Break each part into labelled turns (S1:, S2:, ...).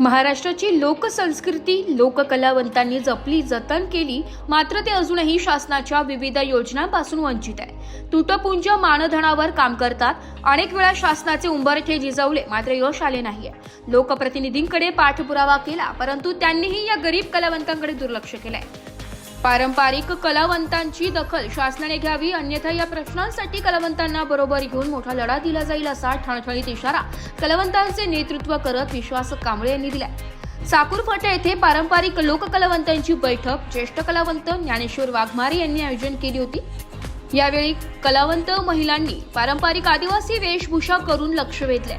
S1: महाराष्ट्राची लोकसंस्कृती लोककलावंतांनी जपली जतन केली मात्र ते अजूनही शासनाच्या विविध योजनांपासून वंचित आहे तुटपुंज मानधनावर काम करतात. अनेक वेळा शासनाचे उंबरठे जिजवले मात्र यश आले नाहीये. लोकप्रतिनिधींकडे पाठपुरावा केला परंतु त्यांनीही या गरीब कलावंतांकडे दुर्लक्ष केलंय. पारंपरिक कलावंतांची दखल शासनाने घ्यावी अन्यथा या प्रश्नांसाठी कलावंतांना बरोबर घेऊन मोठा लढा दिला जाईल असा ठणठणीत इशारा कलावंतांचे नेतृत्व करत विश्वास कांबळे यांनी दिला साकूर फाटा येथे पारंपरिक लोककलावंतांची बैठक ज्येष्ठ कलावंत ज्ञानेश्वर वाघमारे यांनी आयोजन केली होती. यावेळी कलावंत महिलांनी पारंपरिक आदिवासी वेशभूषा करून लक्ष वेधले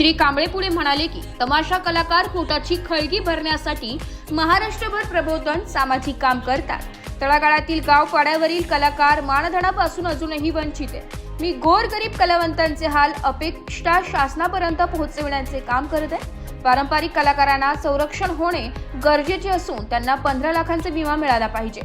S1: श्री कांबळे पुढे म्हणाले की तमाशा कलाकार पोटाची खळगी भरण्यासाठी महाराष्ट्रभर प्रबोधन सामाजिक काम करतात. तळागाळातील गाव पाड्यावरील कलाकार मानधनापासून अजूनही वंचित आहे मी गोरगरीब कलावंतांचे हाल अपेक्षा शासनापर्यंत पोहोचविण्याचे काम करत आहे. पारंपरिक कलाकारांना संरक्षण होणे गरजेचे असून त्यांना पंधरा लाखांचा विमा मिळाला पाहिजे.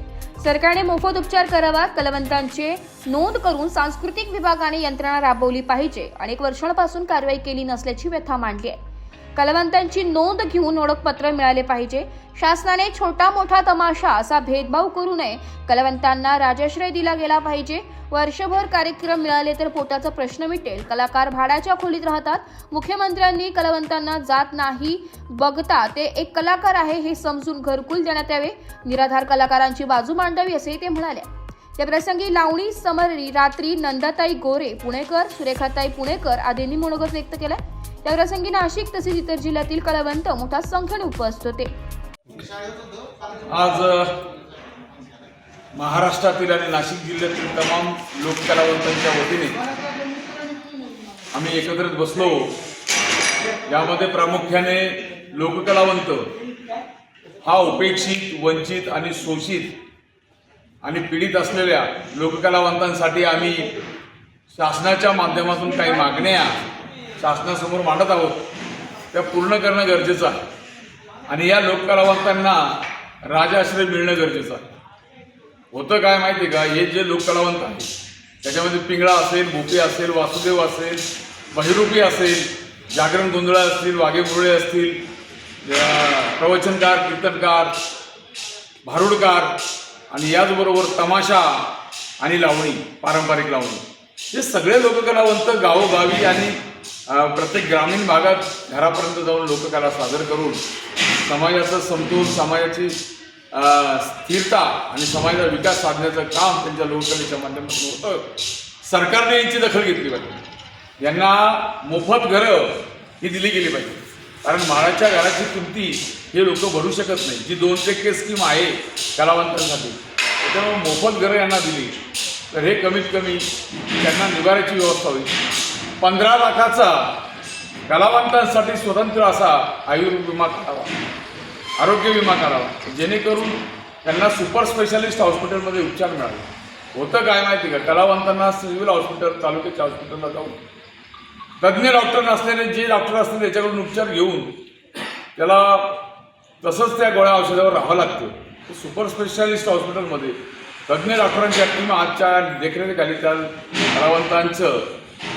S1: सरकारने मोफत उपचार करावा कलवंतांचे नोंद करून सांस्कृतिक विभागाने यंत्रणा राबवली पाहिजे. अनेक वर्षांपासून कारवाई केली नसल्याची व्यथा मांडली आहे. कलावंतांची नोंद घेऊन ओळखपत्र मिळाले पाहिजे. शासनाने छोटा मोठा तमाशा असा भेदभाव करू नये. कलावंतांना राजाश्रय दिला गेला पाहिजे. वर्षभर कार्यक्रम मिळाले तर पोटाचा प्रश्न मिटेल. कलाकार भाड्याच्या खोलीत राहतात. मुख्यमंत्र्यांनी कलावंतांना जात नाही बघता ते एक कलाकार आहे हे समजून घरकुल देण्यात यावे. निराधार कलाकारांची बाजू मांडावी असेही ते म्हणाले या प्रसंगी लावणी समरी रात्री नंदाताई गोरे पुणेकर सुरेखाताई पुणेकर आदींनी मनोगत व्यक्त केलं. त्याप्रसंगी नाशिक तसेच इतर जिल्ह्यातील कलावंत मोठ्या संख्येने उपस्थित होते.
S2: आज महाराष्ट्रातील आणि नाशिक जिल्ह्यातील तमाम लोककलावंतांच्या वतीने आम्ही एकत्रित बसलो. यामध्ये प्रामुख्याने लोककलावंत हा उपेक्षित वंचित आणि शोषित आणि पीडित असलेल्या लोककलावंतांसाठी आम्ही शासनाच्या माध्यमातून काही मागण्या शासनासमोर मांडत आहोत. त्या पूर्ण करणं गरजेचं आहे. आणि या लोककलावंतांना राजाश्रय मिळणं गरजेचं आहे. होतं काय माहिती आहे का? हे जे लोककलावंत आहेत त्याच्यामध्ये पिंगळा असेल भोपे असेल वासुदेव असेल बहिरूपी असेल जागरण गोंधळा असतील वाघेमुरळे असतील प्रवचनकार कीर्तनकार भारुडकार आणि याचबरोबर तमाशा आणि लावणी पारंपरिक लावणी. हे सगळे लोककलावंत गावोगावी आणि प्रत्येक ग्रामीण भागात घरापर्यंत जाऊन लोककला सादर करून समाजाचं समतोल समाजाची स्थिरता आणि समाजाचा विकास साधण्याचं काम त्यांच्या लोककलेच्या माध्यमातून होतं. सरकारने यांची दखल घेतली पाहिजे. यांना मोफत घरं ही दिली गेली पाहिजे. कारण माळाच्या घराची किमती हे लोक भरू शकत नाही. जी दोन टक्के स्कीम आहे कलावंतांसाठी त्याच्यामुळे मोफत घरं यांना दिली. तर हे कमीत कमी त्यांना निवाऱ्याची व्यवस्था होईल. पंधरा लाखाचा कलावंतांसाठी स्वतंत्र असा आयुर्विमा विमा करावा. आरोग्य विमा करावा. जेणेकरून त्यांना सुपर स्पेशालिस्ट हॉस्पिटलमध्ये उपचार मिळावे. होतं काय माहिती का? कलावंतांना सिव्हिल हॉस्पिटल तालुक्याच्या हॉस्पिटलला जाऊन. तज्ज्ञ डॉक्टर नसलेले जे डॉक्टर असतील त्याच्याकडून उपचार घेऊन त्याला तसंच त्या गोळ्या औषधावर राहावं लागतं. तर सुपर स्पेशालिस्ट हॉस्पिटलमध्ये तज्ज्ञ डॉक्टरांच्या टीम आजच्या देखरेखीखाली त्या कलावंतांचं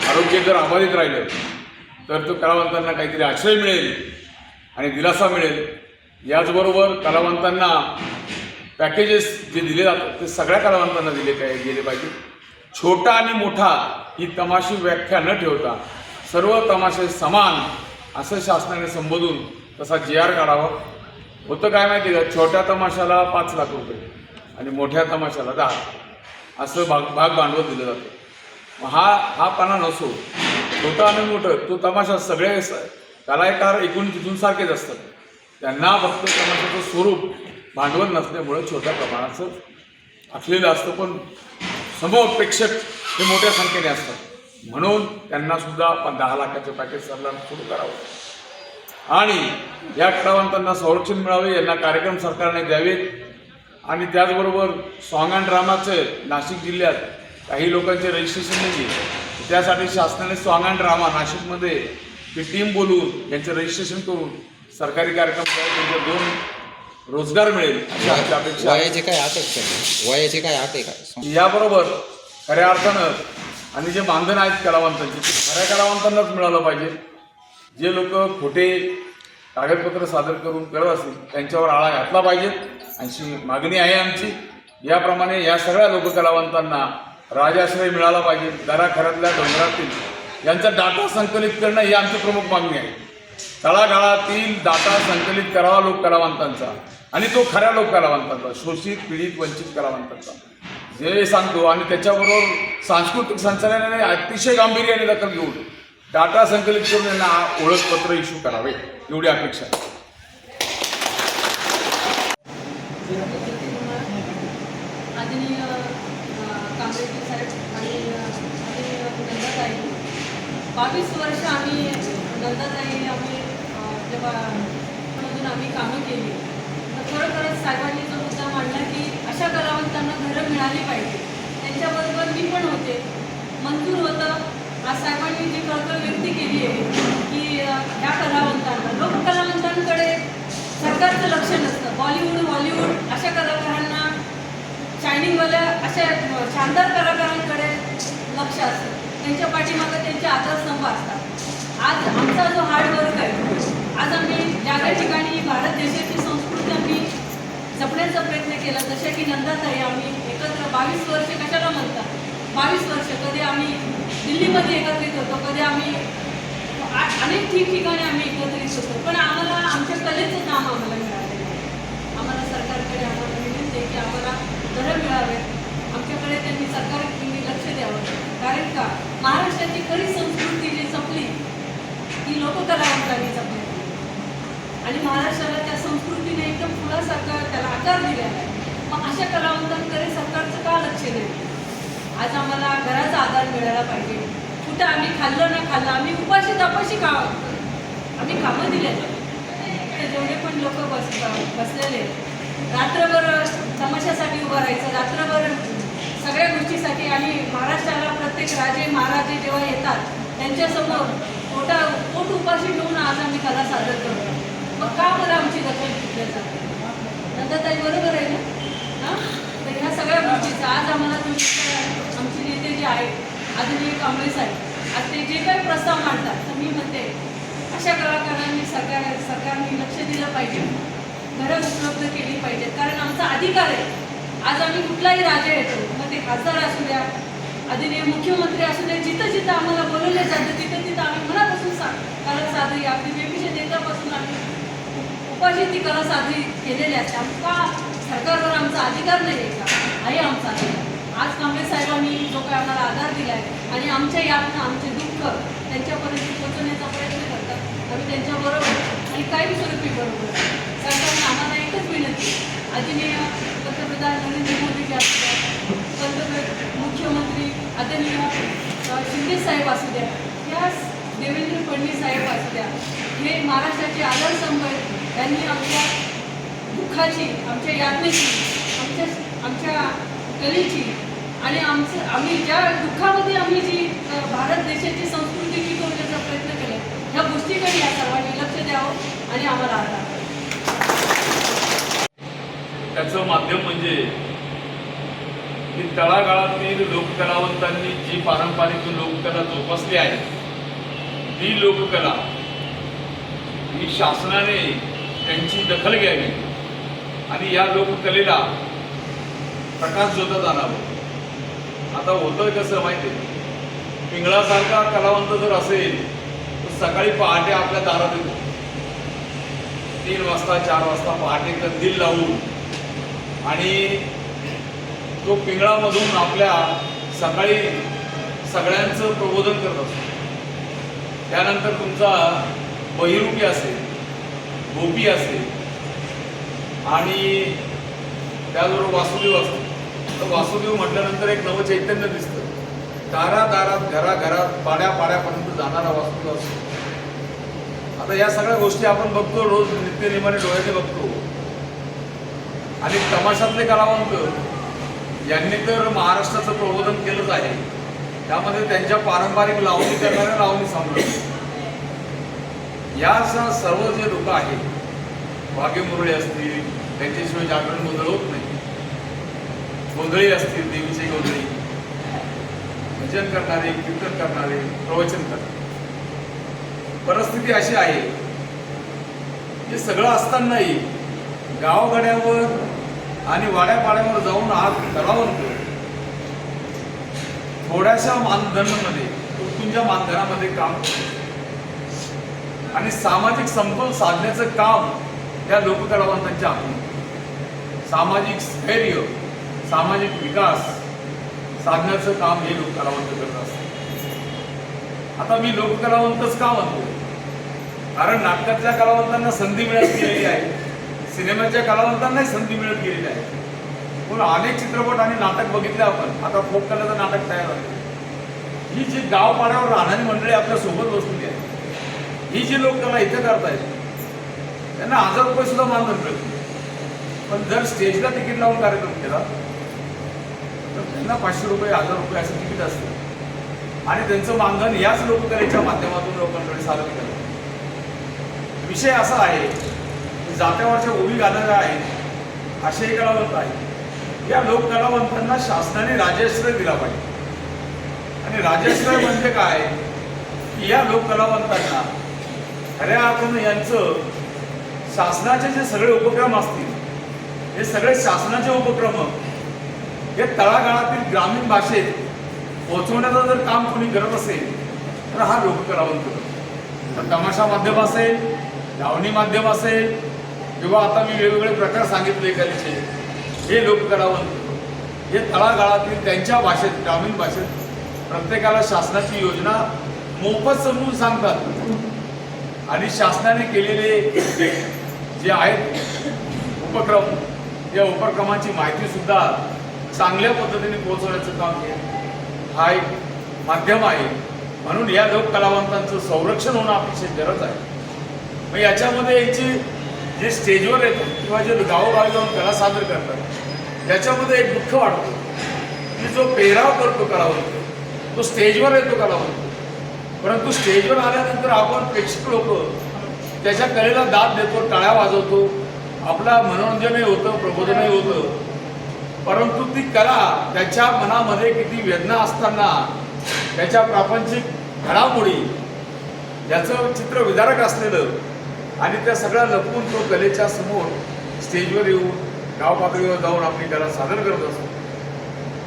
S2: आरोग्य जर अबाधित राहिलं तर तो कलावंतांना काहीतरी आश्रय मिळेल आणि दिलासा मिळेल. याचबरोबर कलावंतांना पॅकेजेस जे दिले जातात ते सगळ्या कलावंतांना दिले काय गेले पाहिजे. छोटा आणि मोठा ही तमाशी व्याख्या न ठेवता सर्व तमाशे समान असं शासनाने संबोधून तसा जी आर काढावा. होतं काय माहिती का? छोट्या तमाशाला पाच लाख रुपये आणि मोठ्या तमाशाला दहा. असं भाग भाग भांडवल दिलं जातं. हा हा पणा नसो. छोटा आणि मोठं तो तमाशा सगळे कलाकार एकूण तिथून सारखेच असतात. त्यांना फक्त तमाशाचं स्वरूप भांडवल नसल्यामुळं छोट्या प्रमाणाचं असलेलं असतं पण समोर प्रेक्षक हे मोठ्या संख्येने असतात. म्हणून त्यांना सुद्धा दहा लाखाचे पॅकेज सरकारनं सुरू करावं. आणि या कलावंतांना संरक्षण मिळावे यांना कार्यक्रम सरकारने द्यावेत. आणि त्याचबरोबर सॉंग अँड ड्रामाचे नाशिक जिल्ह्यात काही लोकांचे रजिस्ट्रेशन नाही आहे त्यासाठी शासनाने सॉंग अँड ड्रामा नाशिकमध्ये ती टीम बोलवून यांचं रजिस्ट्रेशन करून सरकारी कार्यक्रम करावे, त्यांचे दोन रोजगार मिळेल अशी आमची अपेक्षा. आहे.
S3: वयाचे काय आत आहेत का वयाचे काय आत आहे का?
S2: याबरोबर खऱ्या अर्थानं आणि जे बांधन आहेत कलावंतांची ते खऱ्या कलावंतांनाच मिळालं पाहिजे. जे लोक खोटे कागदपत्र सादर करून करत असतील त्यांच्यावर आळा घातला पाहिजे. अशी मागणी आहे आमची. याप्रमाणे या सगळ्या लोककलावंतांना राजाश्रय मिळाला पाहिजे. दराखरातल्या डोंगरातील यांचा डाटा संकलित करणं ही आमची प्रमुख मागणी आहे. तळागाळातील डाटा संकलित करावा लोक कलावंतांचा आणि तो खऱ्या लोक कलावंतांचा शोषित पीडित वंचित कलावंतांचा. जे सांगतो आणि त्याच्याबरोबर सांस्कृतिक संचालनाने अतिशय गांभीर्याने दखल घेऊन डाटा संकलित करून यांना ओळखपत्र इश्यू करावे. एवढी अपेक्षा आहे
S4: आदरणीय कांबळेजी साहेब आणि आदरणीय नंदाताई बावीस वर्ष आम्ही दत्ताताई आम्ही अ, जेव्हा मधून आम्ही कामं केली तर खरोखरच साहेबांनी जो मुद्दा मांडला की अशा कलावंतांना घरं मिळाली पाहिजे. त्यांच्याबरोबर मी पण होते. मंजूर होतं. आज साहेबांनी जी कळकळ व्यक्त केली आहे की या ह्या कलावंतांना लोककलावंतांकडे सरकारचं लक्ष नसतं. बॉलिवूड हॉलिवूड अशा कलाकारांना शायनिंगवाल्या अशा शानदार कलाकारांकडे लक्ष असतं. त्यांच्या पाठीमागं आधारस्तंभ असतात. आज आमचा जो हार्डवर्क आहे आज आम्ही ज्या काही ठिकाणी भारत देशाची संस्कृती आम्ही जपण्याचा प्रयत्न केला जसे की नंदाताई आम्ही एकत्र बावीस वर्ष कशाला म्हणतात? बावीस वर्ष. कधी आम्ही दिल्लीमध्ये एकत्रित होतो कधी आम्ही अनेक ठिकठिकाणी आम्ही एकत्रित होतो. पण आम्हाला आमच्या कलेचं काम आम्हाला मिळालेलं आहे आम्हाला सरकारकडे आम्हाला विनंती आहे की आम्हाला घरं मिळावेत. आमच्याकडे त्यांनी सरकारने लक्ष द्यावं. कारण का? महाराष्ट्राची खरी संस्कृती जी जपली ती लोककलावंतांनी जपली. आणि महाराष्ट्राला त्या संस्कृतीने एकदम फुलासारखा त्याला आकार दिलेला आहे. मग अशा कलावंतांकडे सरकारचं का लक्ष नाही? आज आम्हाला घराचा आधार मिळाला पाहिजे. कुठं आम्ही खाल्लं ना खाल्लं आम्ही उपाशी तपाशी का आम्ही कामं दिले तर जेवढे पण लोक बस बसलेले रात्रभर तमाशासाठी उभं राहायचं रात्रभर सगळ्या गोष्टीसाठी आणि महाराष्ट्राला प्रत्येक राजे महाराजे जेव्हा येतात त्यांच्यासमोर मोठा पोट उपाशी ठेवून आज आम्ही कला सादर करतो. मग का बरं आमची दखल घेतली जाते नंतर ताई बरोबर आहे ना? हां? तर ह्या सगळ्या गोष्टीचा आज आम्हाला तुम्ही आमचे नेते जे आहेत आदरणीय काँग्रेस आहे आज ते जे काही प्रस्ताव मांडतात तर मी म्हणते अशा कलाकारांनी सरकार सरकारने लक्ष दिलं पाहिजे. घरं उपलब्ध केली पाहिजेत. कारण आमचा अधिकार आहे. आज आम्ही कुठलाही राजा येतो मग ते खासदार असू द्या आदरणीय मुख्यमंत्री असू द्या जिथं जिथं आम्हाला बोलवले जातं तिथं तिथं आम्ही मनापासून सा कला सादरी आपली बेबीच्या नेत्यापासून आम्ही उपाशी ती कला सादरी केलेली असते का सरकारवर आमचा अधिकार नाही आहे का? आहे आमचा अधिकार. आज कांबळे साहेबांनी जो काही आम्हाला आधार दिला आहे आणि आमच्या यातनं आमचे दुःख त्यांच्यापर्यंत पोहोचवण्याचा प्रयत्न करतात आम्ही त्यांच्याबरोबर आणि कायमस्वरूपी बरोबर. सरकारने आम्हाला एकच विनंती आदरणीय पंतप्रधान नरेंद्र मोदी जे असतात पंतप्रधान मुख्यमंत्री आदरणीय अ, शिंदे साहेब असू द्या या देवेंद्र फडणवीस साहेब असू द्या हे महाराष्ट्राचे आदर आहेत त्यांनी आमच्या दुःखाची आमच्या यातनेची आमच्या आमच्या कलेची आणि आमचं आम्ही ज्या दुःखामध्ये आम्ही जी भारत देशाची संस्कृती टिकवण्याचा प्रयत्न केला ह्या गोष्टीकडे या सर्वांनी लक्ष द्यावं आणि आम्हाला आधार
S2: त्याचं माध्यम म्हणजे म्हणजे की तळागाळातील लोककलावंतांनी जी पारंपरिक लोककला जोपासली आहे ती लोककला ही शासनाने त्यांची दखल घ्यावी आणि या लोककलेला प्रकाश जोतात आणावं आता होतं कसं माहिती आहे पिंगळासारखा कलावंत जर असेल तर सकाळी पहाटे आपल्या दारात येतो. तीन वाजता चार वाजता पहाटे कंदील लावून आणि तो पिंगळामधून आपल्या सकाळी सगळ्यांचं प्रबोधन करत असतो. त्यानंतर तुमचा बहिरूपी असेल गोपी असेल आणि त्याचबरोबर वासुदेव असतो. तर वासुदेव म्हटल्यानंतर एक नवं चैतन्य दिसतं. दारादारात घराघरात पाड्या पाड्यापर्यंत जाणारा वासुदेव असतो. आता या सगळ्या गोष्टी आपण बघतो रोज नित्यनियमाने डोळ्याने बघतो. आणि तमाशातले कलावंत यांनी तर महाराष्ट्राचं प्रबोधन केलंच आहे. त्यामध्ये त्यांच्या पारंपरिक लावणी करणाऱ्या लावणी सांभाळ या सर्व जे लोक आहेत वाघे मुरळे असतील त्यांच्याशिवाय जागरण गोंधळ होत नाही. गोंधळी असतील देवीचे गोंधळी. भजन करणारे कीर्तन करणारे प्रवचन करणारे. परिस्थिती अशी आहे हे सगळं असतानाही गावगाड्यावर आणि वाड्यापाड्यावर जाऊन आग कलावंत थोड्याशा मानधनामध्ये तुमच्या मानधनामध्ये काम आणि सामाजिक समतोल साधण्याचं काम या लोककलावंतांच्या हातून सामाजिक स्थैर्य सामाजिक विकास साधण्याचं काम हे लोककलावंत करत असतात. आता मी लोककलावंतच का म्हणतो? कारण नाटकातल्या कलावंतांना संधी मिळत गेलेली आहे. सिनेमाच्या कलावंतांनाही संधी मिळत गेलेली आहे. पण अनेक चित्रपट आणि नाटक बघितले आपण. आता फोक कलाचं नाटक तयार आहे. ही जी गावपाड्यावर राहणारी मंडळी आपल्यासोबत बसलेली आहे. ही जी लोक कला इथे करतायत त्यांना हजार रुपये सुद्धा मानधन मिळत. पण जर स्टेजला तिकीट लावून कार्यक्रम केला तर त्यांना पाचशे रुपये हजार रुपये असं तिकीट असतं. आणि त्यांचं मानधन याच लोककलेच्या माध्यमातून लोकांकडे सादर करतात. विषय असा आहे जात्यावरच्या उभी घालणाऱ्या आहेत असेही कलावंत आहेत या लोककलावंतांना शासनाने राजाश्रय दिला पाहिजे. आणि राजाश्रय म्हणजे काय? की या लोककलावंतांना खऱ्या अर्थानं यांचं शासनाचे जे सगळे उपक्रम असतील हे सगळे शासनाचे उपक्रम हे तळागाळातील ग्रामीण भाषेत पोहोचवण्याचं जर काम कोणी करत असेल तर हा लोककलावंत करतो. तर तमाशा माध्यम असेल लावणी माध्यम असेल किंवा आता मी वेगवेगळे प्रकार सांगितले कलेचे हे लोककलावंत हे तळागाळातील त्यांच्या भाषेत ग्रामीण भाषेत प्रत्येकाला शासनाची योजना मोफत समजून सांगतात. आणि शासनाने केलेले जे आहेत उपक्रम या उपक्रमाची माहिती सुद्धा चांगल्या पद्धतीने पोहोचवण्याचं काम हे हा एक माध्यम आहे. म्हणून या लोक कलावंतांचं संरक्षण होणं अतिशय गरज आहे. मग याच्यामध्ये याची जे स्टेजवर येतात किंवा जे गावोगावी जाऊन कला सादर करतात त्याच्यामध्ये एक दुःख वाटतं की जो पेहराव करतो कलावंत तो स्टेजवर येतो कलावंत. परंतु स्टेजवर आल्यानंतर आपण प्रेक्षक लोक त्याच्या कलेला दाद देतो टाळ्या वाजवतो आपला मनोरंजनही होतं प्रबोधनही होतं. परंतु ती कला त्याच्या मनामध्ये किती वेदना असताना त्याच्या प्रापंचिक घडामोडी याचं चित्र विदारक असलेलं आणि त्या सगळ्या लपवून तो कलेच्या समोर स्टेजवर येऊन गाव पातळीवर जाऊन आपली कला सादर करत असतो.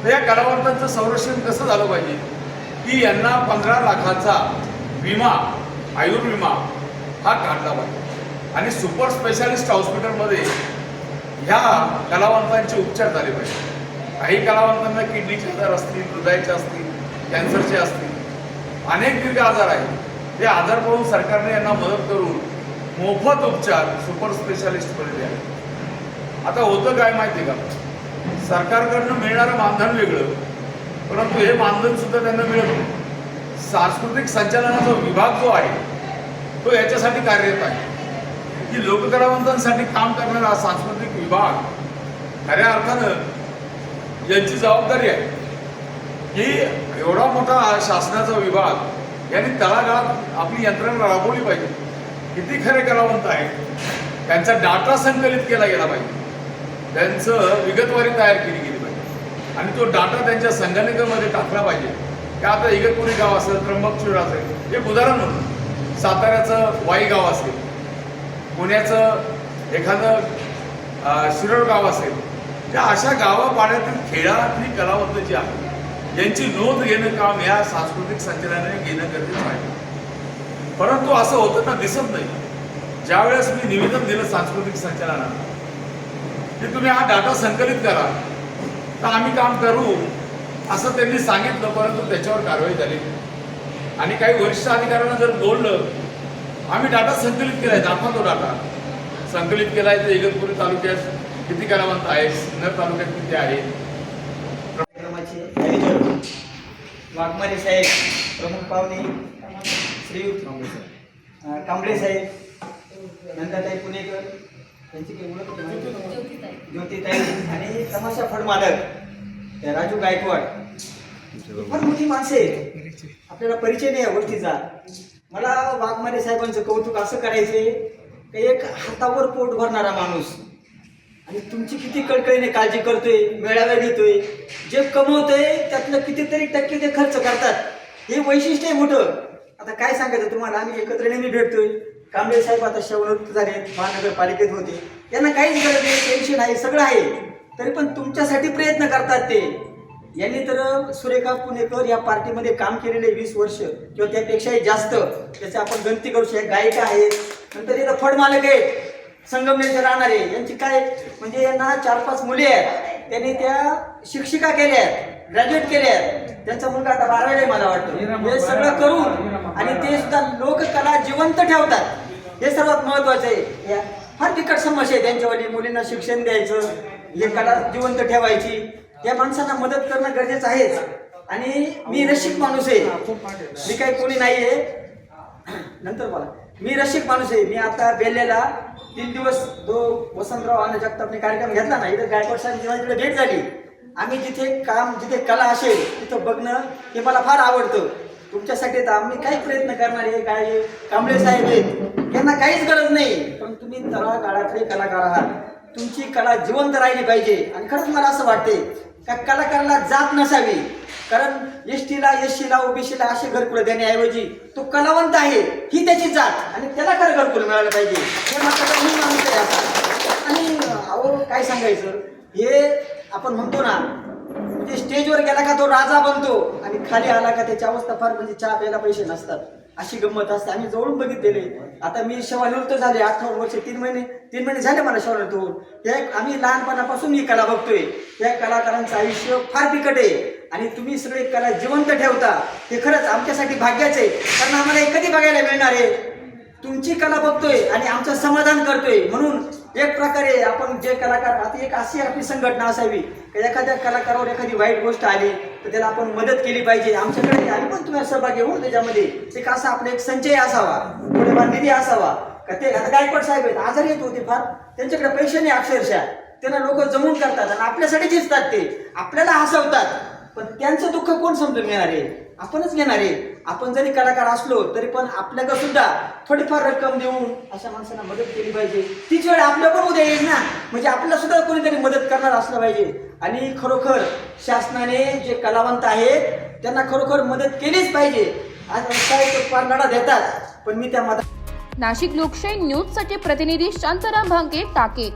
S2: तर या कलावंतांचं संरक्षण कसं झालं पाहिजे? की यांना पंधरा लाखाचा विमा आयुर्विमा हा काढला पाहिजे. आणि सुपर स्पेशालिस्ट हॉस्पिटलमध्ये ह्या कलावंतांचे उपचार झाले पाहिजे. काही कलावंतांना किडनीचे आजार असतील हृदयाचे असतील कॅन्सरचे असतील. अनेक दीर्घ आजार आहेत. ते आजार पडून सरकारने यांना मदत करून मोफत उपचार सुपर स्पेशालिस्टमध्ये आहे. आता होतं काय माहिती आहे का? सरकारकडनं मिळणारं मानधन वेगळं परंतु हे मानधन सुद्धा त्यांना मिळत नाही. सांस्कृतिक संचालनाचा विभाग जो आहे तो याच्यासाठी कार्यरत आहे. की लोककलावंतांसाठी काम करणारा सांस्कृतिक विभाग खऱ्या अर्थानं यांची जबाबदारी आहे. की एवढा मोठा शासनाचा विभाग यांनी तळागाळात आपली यंत्रणा राबवली पाहिजे. किती खरे कलावंत आहेत त्यांचा डाटा संकलित केला गेला पाहिजे. त्यांचं विगतवारी तयार केली गेली पाहिजे. आणि तो डाटा त्यांच्या संगणकामध्ये टाकला पाहिजे. का आता इगतपुरी गाव असेल त्र्यंबकचूर असेल एक उदाहरण म्हणून साताऱ्याचं वाई गाव असेल पुण्याचं एखादं अं, शिरोळ गाव असेल त्या अशा गावापाड्यातील खेळातली कलावंत जी आहेत यांची नोंद घेणं काम या सांस्कृतिक संचलनाने घेणं गरजेचं आहे. परंतु असं होताना दिसत नाही. ज्यावेळेस मी निवेदन दिलं सांस्कृतिक संचालनाला की तुम्ही हा डाटा संकलित करा. तर आम्ही काम करू असं त्यांनी सांगितलं परंतु त्याच्यावर कारवाई झाली आणि काही वरिष्ठ अधिकाऱ्यांना जर बोललं आम्ही डाटा संकलित केलाय दाखवा तो डाटा. संकलित केलाय तर इगतपुरी तालुक्यात किती कलावंत आहे? सिन्नर तालुक्यात किती आहे?
S5: कार्यक्रमाचे वाघमारे साहेब प्रमुख पाहुणे. श्रीयुत अं, कांबळे साहेब नंदाताई पुणेकर त्यांची काही ओळख? ज्योतिताई. आणि तमाशा फड मालक राजू गायकवाड. फार मोठी माणसे आपल्याला परिचय नाही या गोष्टीचा. मला वाघमारे साहेबांचं कौतुक असं करायचे की एक हातावर पोट भरणारा माणूस. आणि तुमची किती कळकळीने काळजी करतोय मेळाव्या घेतोय जे कमवतोय त्यातलं कितीतरी टक्के ते खर्च करतात. हे वैशिष्ट्य आहे मोठं. आता काय सांगायचं तुम्हाला? आम्ही एकत्र नेहमी भेटतोय. कांबळे साहेब आता सेवानिवृत्त झाले महानगरपालिकेत होते. यांना काहीच गरज नाही टेन्शन आहे सगळं आहे. तरी पण तुमच्यासाठी प्रयत्न करतात ते. यांनी तर सुरेखा पुणेकर या पार्टीमध्ये काम केलेले वीस वर्ष किंवा त्यापेक्षाही जास्त. त्याचे आपण गणती करू शकतो. गायिका आहेत. नंतर इथं फडमालक आहेत. संगमनेरचे राहणारे. यांची काय म्हणजे यांना चार पाच मुली आहेत. त्यांनी त्या शिक्षिका केल्या आहेत. ग्रॅज्युएट केल्या आहेत. त्यांचा मुलगा आता बारावीला आहे मला वाटतं. हे सगळं करून आणि ते सुद्धा लोककला जिवंत ठेवतात. हे सर्वात महत्वाचं आहे. या- फार बिकट समस्या आहे त्यांच्यावाली मुलींना शिक्षण द्यायचं हे कला जिवंत ठेवायची. या माणसांना मदत करणं गरजेचं आहेच. आणि मी रसिक माणूस आहे. मी काही कोणी नाही आहे नंतर बोला. मी रसिक माणूस आहे. मी आता बेल्लेला तीन दिवस तो वसंतराव आणि जगतापने कार्यक्रम घेतला ना. इथं गायकवाड साहेब जेव्हा भेट झाली आम्ही जिथे काम जिथे कला असेल तिथं बघणं हे मला फार आवडतं. तुमच्यासाठी तर आम्ही काही प्रयत्न करणार आहे काय कांबळे साहेब आहेत. यांना काहीच गरज नाही पण तुम्ही तळागाळातले कलाकार आहात. तुमची कला जिवंत राहिली पाहिजे. आणि खरंच मला असं वाटते का कलाकाराला जात नसावी. कारण एस टीला एस सीला ओबीसीला असे घरकुल देण्याऐवजी तो कलावंत आहे ही त्याची जात. आणि त्याला खरं घरकुल मिळालं पाहिजे. हे मात्र आणि अहो काय सांगायचं? हे आपण म्हणतो ना म्हणजे स्टेजवर गेला का तो राजा बनतो आणि खाली आला का त्याची अवस्था फार म्हणजे चहा प्यायला पैसे नसतात. अशी गंमत असते. आम्ही जवळून बघितलेले. आता मी सेवानिवृत्त झाले अठ्ठावन्न वर्ष तीन महिने तीन महिने झाले मला सेवानिवृत्त होऊन हे आम्ही लहानपणापासून ही कला बघतोय. या कलाकारांचं आयुष्य फार बिकट आहे. आणि तुम्ही सगळे कला जिवंत ठेवता. हे खरंच आमच्यासाठी भाग्याचं आहे. कारण आम्हाला हे कधी बघायला मिळणार आहे. तुमची कला बघतोय आणि आमचं समाधान करतोय. म्हणून एक प्रकारे आपण जे कलाकार आता एक अशी आपली संघटना असावी की एखाद्या कलाकारावर एखादी वाईट गोष्ट आली तर त्याला आपण मदत केली पाहिजे. आमच्याकडे आम्ही पण तुम्हाला सहभागी होऊ त्याच्यामध्ये. एक असा आपला एक संचय असावा थोडेफार निधी असावा. का ते आता गायकवाड साहेब आहेत आजारी येत होते फार. त्यांच्याकडे पैसे नाही अक्षरशः. त्यांना लोक जमून करतात आणि आपल्यासाठी दिसतात ते. आपल्याला हसवतात. पण त्यांचं दुःख कोण समजून घेणार आहे? आपणच घेणार आहे. आपण जरी कलाकार असलो तरी पण आपल्याकडे सुद्धा थोडीफार रक्कम देऊन अशा माणसांना मदत केली पाहिजे. तीच वेळ आपल्या पण उद्या येईल ना. म्हणजे आपल्याला सुद्धा कोणीतरी मदत करणार असलं पाहिजे. आणि खरोखर शासनाने जे कलावंत आहेत त्यांना खरोखर मदत केलीच पाहिजे. आज फार लढा देतात पण मी त्या मदत
S1: नाशिक लोकशाही न्यूजसाठी प्रतिनिधी शांताराम भांगे टाके.